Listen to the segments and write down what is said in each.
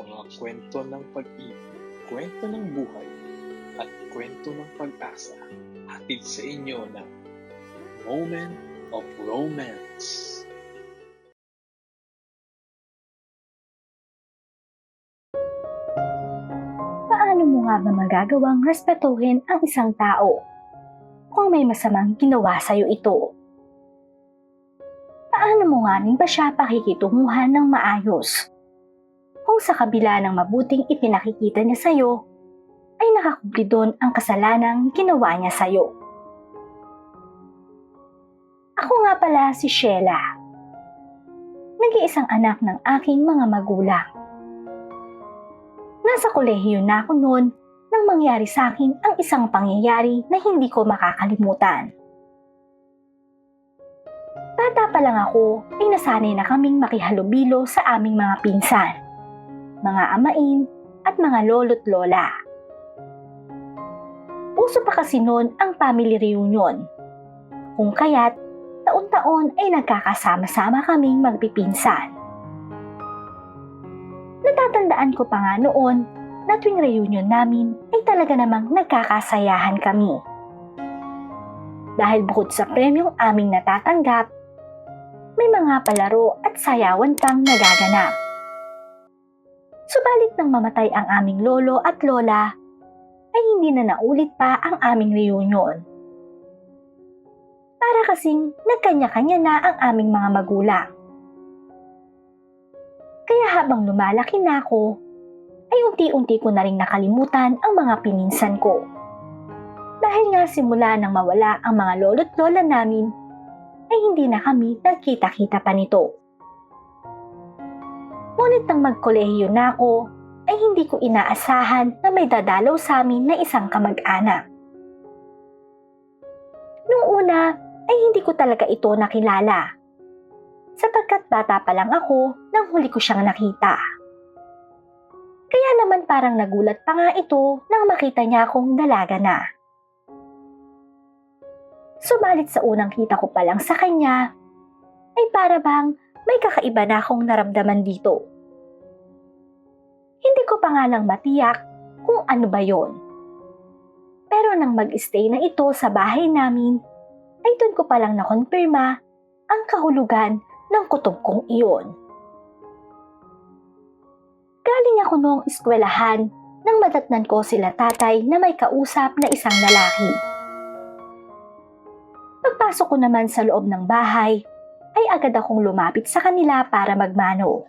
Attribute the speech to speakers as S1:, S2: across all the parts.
S1: mga kwento ng pag-ibig, kwento ng buhay, at kwento ng pag-asa hatid sa inyo ng Moment of Romance.
S2: Paano mo nga ba magagawang respetuhin ang isang tao kung may masamang ginawa sa'yo ito? Paano mo nga rin ba siya pakikitunguhan ng maayos? Kung sa kabila ng mabuting ipinakikita niya sa'yo, ay nakakubli doon ang kasalanang ginawa niya sa'yo. Ako nga pala si Sheila. Nag-iisang anak ng aking mga magulang. Nasa kolehiyo na ako noon nang mangyari sa akin ang isang pangyayari na hindi ko makakalimutan. Bata pa lang ako ay nasanay na kaming makihalubilo sa aming mga pinsan, mga amain at mga lolo't lola. Uso pa kasi noon ang family reunion. Kung kaya't taon-taon ay nagkakasama-sama kaming magpipinsan. Natatandaan ko pa nga noon na tuwing reunion namin ay talaga namang nagkakasayahan kami. Dahil bukod sa premyong aming natatanggap, may mga palaro at sayawan pang nagaganap. Subalit nang mamatay ang aming lolo at lola, ay hindi na naulit pa ang aming reunion. Para kasing nagkanya-kanya na ang aming mga magulang. Kaya habang lumalaki na ako, ay unti-unti ko na rin nakalimutan ang mga pininsan ko. Dahil nga simula nang mawala ang mga lolo't lola namin, ay hindi na kami nagkita-kita pa nito. Ngunit nang magkolehiyo na ako, ay hindi ko inaasahan na may dadalaw sa amin na isang kamag-anak. Nung una, ay hindi ko talaga ito nakilala. Sapagkat bata pa lang ako nang huli ko siyang nakita. Kaya naman parang nagulat pa nga ito nang makita niya akong dalaga na. Subalit sa unang kita ko pa lang sa kanya, ay para bang may kakaiba na akong naramdaman dito. Hindi ko pa nga lang matiyak kung ano ba yon. Pero nang mag-stay na ito sa bahay namin, ay doon ko palang nakonfirma ang kahulugan ng kutob kong iyon. Galing ako noong eskwelahan nang madatnan ko sila tatay na may kausap na isang lalaki. Pagpasok ko naman sa loob ng bahay, ay agad akong lumapit sa kanila para magmano.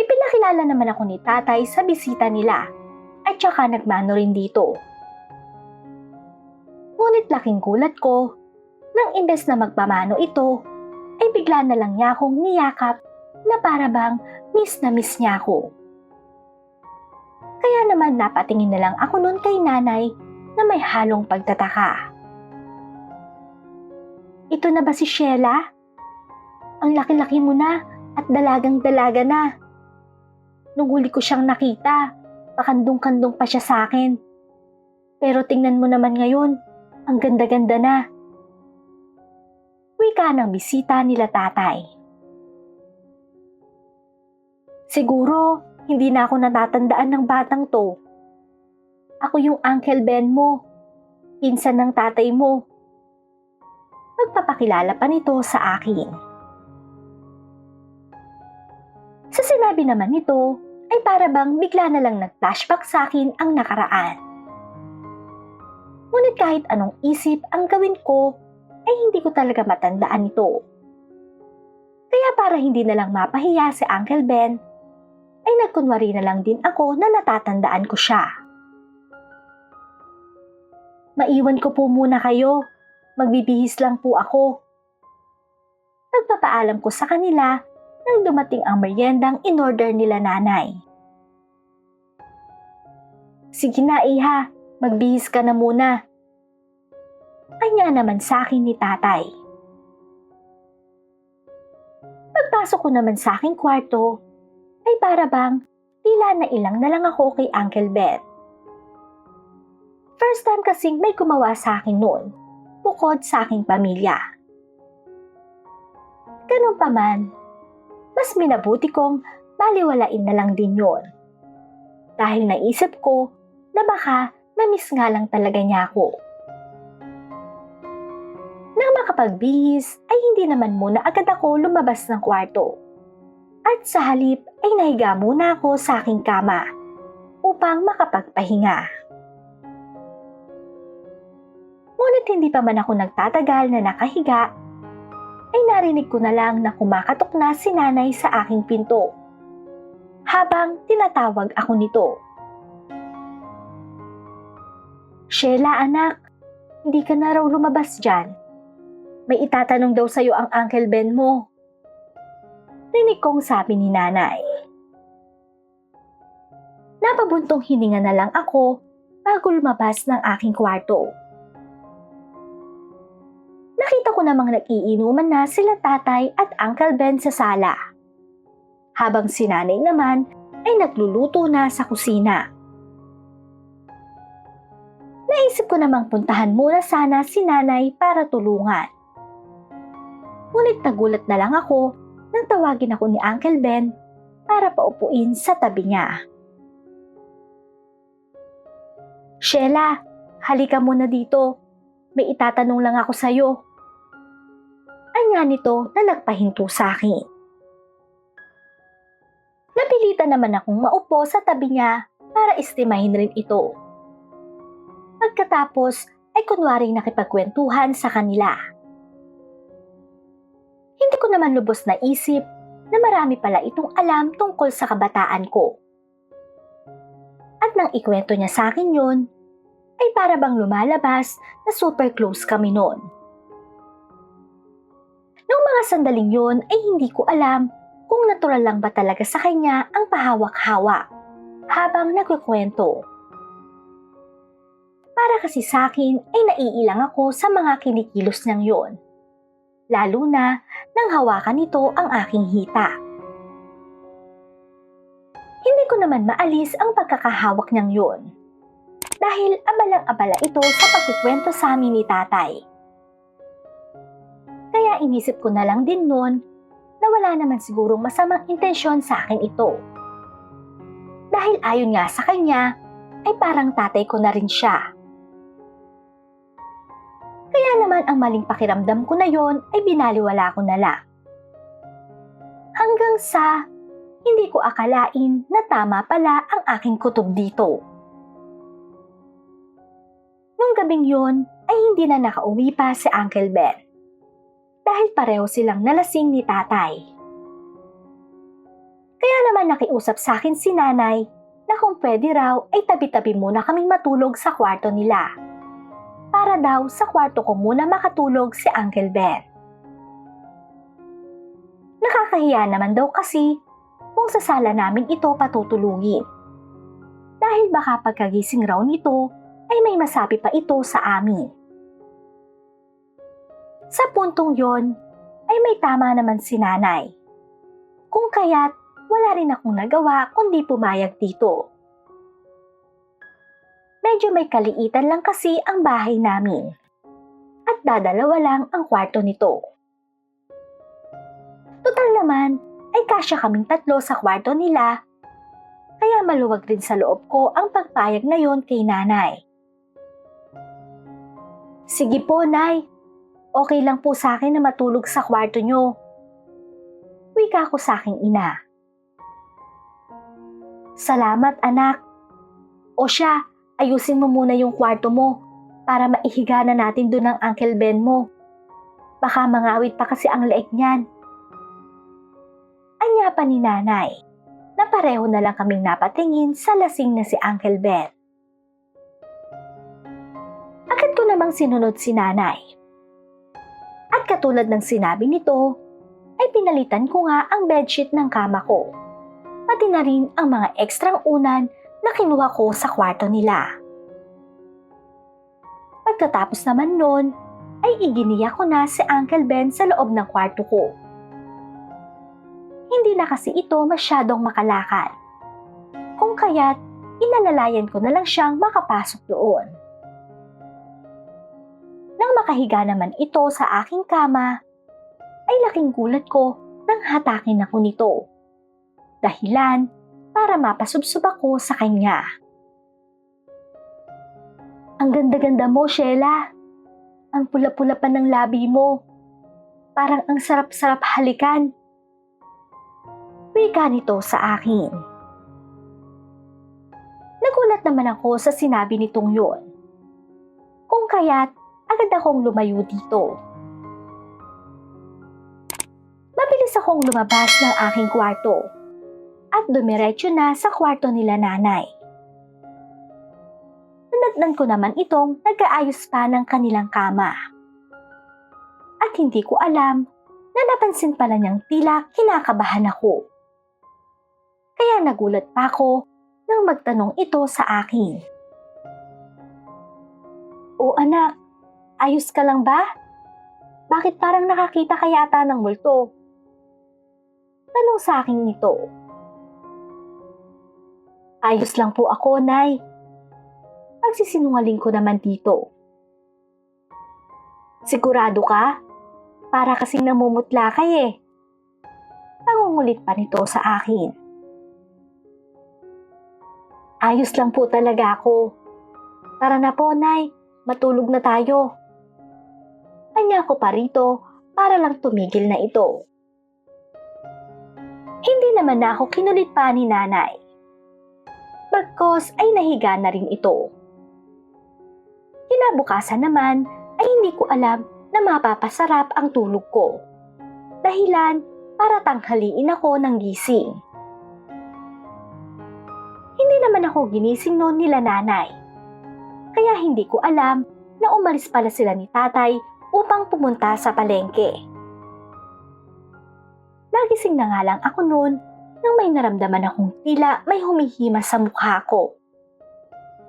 S2: Ipinakilala naman ako ni tatay sa bisita nila at saka nagmano rin dito. Ngunit laking gulat ko nang imbes na magpamano ito, ay bigla na lang niya akong niyakap na para bang miss na miss niya ako. Kaya naman napatingin na lang ako noon kay nanay na may halong pagtataka. Ito na ba si Sheila? Ang laki-laki mo na at dalagang-dalaga na. Nung huli ko siyang nakita, pakandong-kandong pa siya sa akin. Pero tingnan mo naman ngayon, ang ganda-ganda na. Wika ng bisita nila tatay. Siguro, hindi na ako natatandaan ng batang to. Ako yung Uncle Ben mo, pinsan ng tatay mo. Magpapakilala pa nito sa akin. Sa sinabi naman nito, ay para bang bigla na lang nag-flashback sa akin ang nakaraan. Ngunit kahit anong isip ang gawin ko, ay hindi ko talaga matandaan ito. Kaya para hindi na lang mapahiya si Uncle Ben, ay nagkunwari na lang din ako na natatandaan ko siya. Maiwan ko po muna kayo. Magbibihis lang po ako. Pagpapaalam ko sa kanila nang dumating ang meriendang in-order nila nanay. Sige na, iha. Magbihis ka na muna. Anya naman sa akin ni tatay. Pagpasok ko naman sa aking kwarto, ay para bang tila na ilang na lang ako kay Uncle Ben. First time kasing may gumawa sa akin noon, bukod sa aking pamilya. Ganun pa man, mas minabuti kong baliwalain na lang din yon. Dahil naisip ko na baka na-miss nga lang talaga niya ako. Nang makapagbihis ay hindi naman muna agad ako lumabas ng kwarto. At sa halip ay nahiga muna ako sa aking kama upang makapagpahinga. Hindi pa man ako nagtatagal na nakahiga, ay narinig ko na lang na kumakatok na si nanay sa aking pinto. Habang tinatawag ako nito. Sheila anak, hindi ka na raw lumabas dyan. May itatanong daw sa'yo ang Uncle Ben mo. Rinig kong sabi ni nanay. Napabuntong hininga na lang ako bago lumabas ng aking kwarto. Nakita ko namang nagiinuman na sila tatay at Uncle Ben sa sala. Habang si nanay naman ay nagluluto na sa kusina. Naisip ko namang puntahan muna sana si nanay para tulungan. Ngunit nagulat na lang ako nang tawagin ako ni Uncle Ben para paupuin sa tabi niya. Sheila, halika muna dito. May itatanong lang ako sa'yo. Anya nito na nagpahinto sa akin. Napilitan naman akong maupo sa tabi niya para istimahin rin ito. Pagkatapos ay kunwaring nakipagkwentuhan sa kanila. Hindi ko naman lubos na isip na marami pala itong alam tungkol sa kabataan ko. At nang ikwento niya sa akin yun, ay para bang lumalabas na super close kami noon. Noong mga sandaling yun ay hindi ko alam kung natural lang ba talaga sa kanya ang pahawak-hawak habang nagkukwento. Para kasi sa akin ay naiilang ako sa mga kinikilos niyang yon. Lalo na nang hawakan nito ang aking hita. Hindi ko naman maalis ang pagkakahawak niyang yon. Dahil abalang-abala ito sa pagkikwento sa amin ni tatay. Kaya inisip ko na lang din noon na wala naman sigurong masamang intensyon sa akin ito. Dahil ayon nga sa kanya, ay parang tatay ko na rin siya. Kaya naman ang maling pakiramdam ko na yon ay binaliwala ko na lang. Hanggang sa hindi ko akalain na tama pala ang aking kutob dito. Nung gabing yon ay hindi na nakauwi pa si Uncle Ben. Dahil pareho silang nalasing ni tatay. Kaya naman nakiusap sa akin si nanay na kung pwede raw ay tabi-tabi muna kaming matulog sa kwarto nila. Para daw sa kwarto ko muna makatulog si Uncle Ben. Nakakahiya naman daw kasi kung sa sala namin ito patutulugin. Dahil baka pagkagising raw nito ay may masabi pa ito sa amin. Sa puntong yon ay may tama naman si nanay. Kung kaya't wala rin akong nagawa kundi pumayag dito. Medyo may kaliitan lang kasi ang bahay namin. At dadalawa lang ang kwarto nito. Total naman ay kasya kaming tatlo sa kwarto nila kaya maluwag rin sa loob ko ang pagpayag na yon kay nanay. Sige po, Nay. Okay lang po sa akin na matulog sa kwarto nyo. Wika ko sa aking ina. Salamat, anak. O siya, ayusin mo muna yung kwarto mo para maihiga na natin doon ang Uncle Ben mo. Baka mangawit pa kasi ang leeg niyan. Anya pa ni nanay na pareho na lang kaming napatingin sa lasing na si Uncle Ben. Agad ko namang sinunod si nanay. At katulad ng sinabi nito, ay pinalitan ko nga ang bedsheet ng kama ko. Pati na rin ang mga ekstrang unan na kinuha ko sa kwarto nila. Pagkatapos naman nun, ay iginiya ko na si Uncle Ben sa loob ng kwarto ko. Hindi na kasi ito masyadong makalakad. Kung kaya't, inalalayan ko na lang siyang makapasok doon. Nang makahiga naman ito sa aking kama, ay laking gulat ko nang hatakin ako nito. Dahilan para mapasubsob ako sa kanya. Ang ganda-ganda mo, Sheila. Ang pula-pula pa ng labi mo. Parang ang sarap-sarap halikan. Wika nito sa akin. Nagulat naman ako sa sinabi nitong yon. Kung kaya't agad akong lumayo dito. Mabilis akong lumabas ng aking kwarto at dumiretso na sa kwarto nila nanay. Nanagnan ko naman itong nag-aayos pa ng kanilang kama. At hindi ko alam na napansin pala niyang tila kinakabahan ako. Kaya nagulat pa ako nang magtanong ito sa akin. O anak, ayos ka lang ba? Bakit parang nakakita ka yata ng multo? Tanong sa akin nito. Ayos lang po ako, Nay. Pagsisinungaling ko naman dito. Sigurado ka? Para kasing namumutla ka eh. Pangungulit pa nito sa akin. Ayos lang po talaga ako. Tara na po, Nay. Matulog na tayo. Kanya ko pa rito para lang tumigil na ito. Hindi naman na ako kinulit pa ni nanay. Bagkos ay nahiga na rin ito. Kinabukasan naman ay hindi ko alam na mapapasarap ang tulog ko. Dahilan para tanghaliin ako ng gising. Hindi naman ako ginising noon nila nanay. Kaya hindi ko alam na umalis pala sila ni tatay upang pumunta sa palengke. Nagising na nga lang ako noon nang may naramdaman akong tila may humihima sa mukha ko.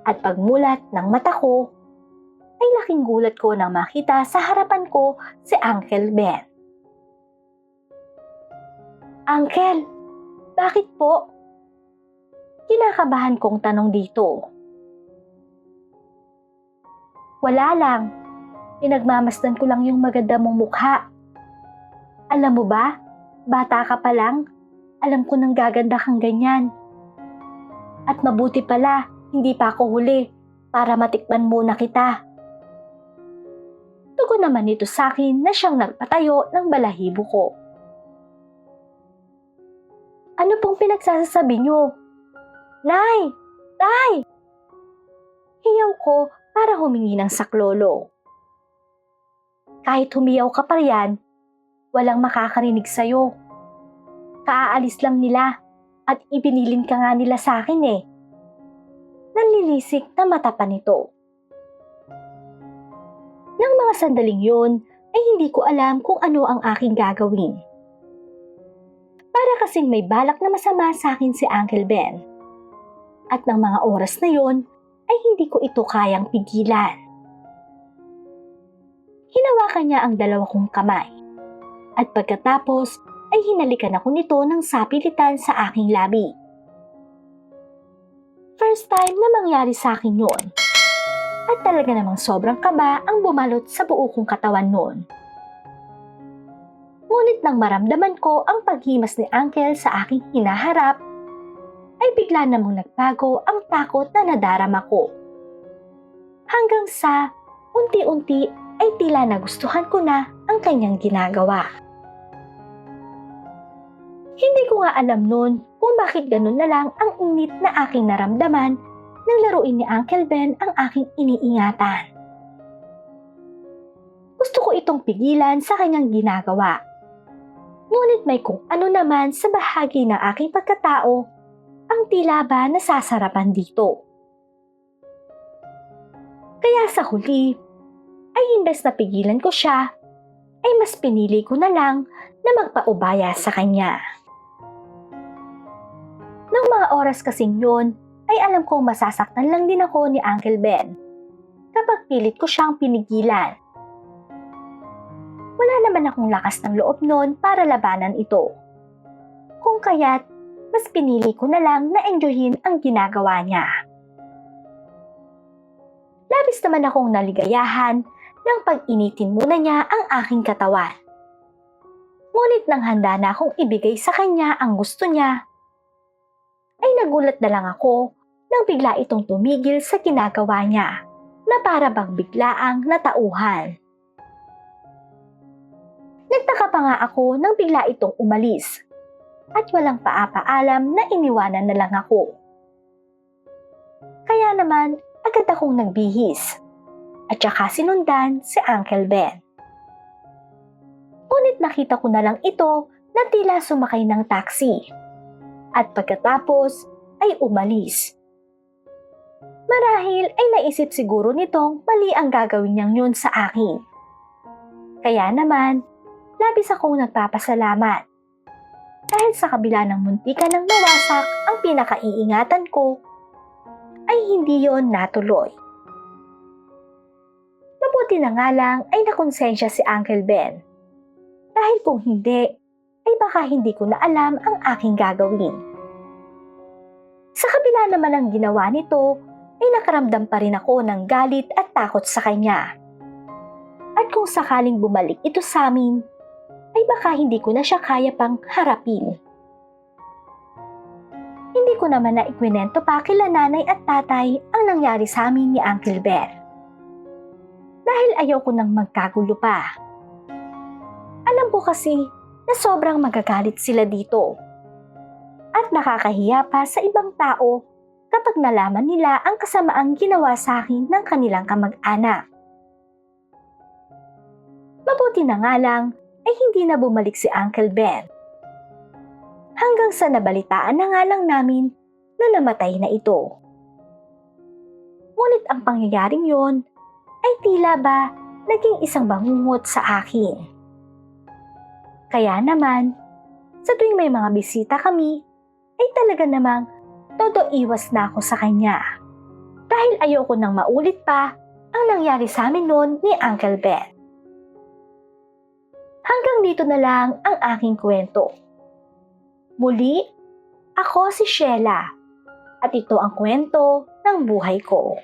S2: At pagmulat ng mata ko, ay laking gulat ko nang makita sa harapan ko si Uncle Ben. Uncle, bakit po? Kinakabahan kong tanong dito. Wala lang. Pinagmamasdan ko lang yung maganda mong mukha. Alam mo ba, bata ka pa lang, alam ko nang gaganda kang ganyan. At mabuti pala, hindi pa ako huli para matikman muna kita. Tugon naman nito sa akin na siyang nagpatayo ng balahibo ko. Ano pong pinagsasasabi niyo? Nay! Tay! Hiyaw ko para humingi ng saklolo. Kahit humiyaw ka pa riyan, walang makakarinig sa'yo. Kaaalis lang nila at ibinilin ka nga nila sa akin eh. Nanlilisik na mata pa nito. Nang mga sandaling yun, ay hindi ko alam kung ano ang aking gagawin. Para kasing may balak na masama sa akin si Uncle Ben. At ng mga oras na yon, ay hindi ko ito kayang pigilan. Niya ang dalawa kong kamay. At pagkatapos ay hinalikan ako nito ng sapilitan sa aking labi. First time na mangyari sa akin yon. At talaga namang sobrang kaba ang bumalot sa buo kong katawan noon. Ngunit nang maramdaman ko ang paghimas ni Uncle sa aking hinaharap, ay bigla namang nagbago ang takot na nadarama ko. Hanggang sa unti-unti ay tila nagustuhan ko na ang kanyang ginagawa. Hindi ko nga alam noon kung bakit ganun na lang ang init na aking naramdaman nang laruin ni Uncle Ben ang aking iniingatan. Gusto ko itong pigilan sa kanyang ginagawa. Ngunit may kung ano naman sa bahagi ng aking pagkatao ang tila ba nasasarapan dito. Kaya sa huli, ay imbes na pigilan ko siya, ay mas pinili ko na lang na magpaubaya sa kanya. Nang mga oras kasing yun, ay alam kong masasaktan lang din ako ni Uncle Ben kapag pilit ko siyang pinigilan. Wala naman akong lakas ng loob noon para labanan ito. Kung kaya't mas pinili ko na lang na enjoyin ang ginagawa niya. Labis naman akong naligayahan nang pag-initin muna niya ang aking katawan. Ngunit nang handa na akong ibigay sa kanya ang gusto niya, ay nagulat na lang ako nang bigla itong tumigil sa ginagawa niya na para bang biglaang natauhan. Nagtaka pa nga ako nang bigla itong umalis at walang paapaalam na iniwanan na lang ako. Kaya naman, agad akong nagbihis at saka sinundan si Uncle Ben. Ngunit nakita ko na lang ito na tila sumakay ng taxi at pagkatapos ay umalis. Marahil ay naisip siguro nitong mali ang gagawin niyang yun sa akin. Kaya naman, labis akong nagpapasalamat. Dahil sa kabila ng muntika ng nawasak ang pinakaiingatan ko, ay hindi yon natuloy. Mabuti na nga lang ay nakonsensya si Uncle Ben. Dahil kung hindi, ay baka hindi ko na alam ang aking gagawin. Sa kabila naman ng ginawa nito, ay nakaramdam pa rin ako ng galit at takot sa kanya. At kung sakaling bumalik ito sa amin, ay baka hindi ko na siya kaya pang harapin. Hindi ko naman na ikwinento pa kila nanay at tatay ang nangyari sa amin ni Uncle Ben. Dahil ayaw ko nang magkagulo pa. Alam ko kasi na sobrang magagalit sila dito. At nakakahiya pa sa ibang tao kapag nalaman nila ang kasamaang ginawa sa akin ng kanilang kamag-anak. Mabuti na nga lang ay hindi na bumalik si Uncle Ben. Hanggang sa nabalitaan na nga lang namin na namatay na ito. Ngunit ang pangyayaring yon ay tila ba naging isang bangungot sa akin. Kaya naman, sa tuwing may mga bisita kami, ay talaga namang todo iwas na ako sa kanya. Dahil ayoko nang maulit pa ang nangyari sa amin noon ni Uncle Ben. Hanggang dito na lang ang aking kwento. Muli, ako si Sheila at ito ang kwento ng buhay ko.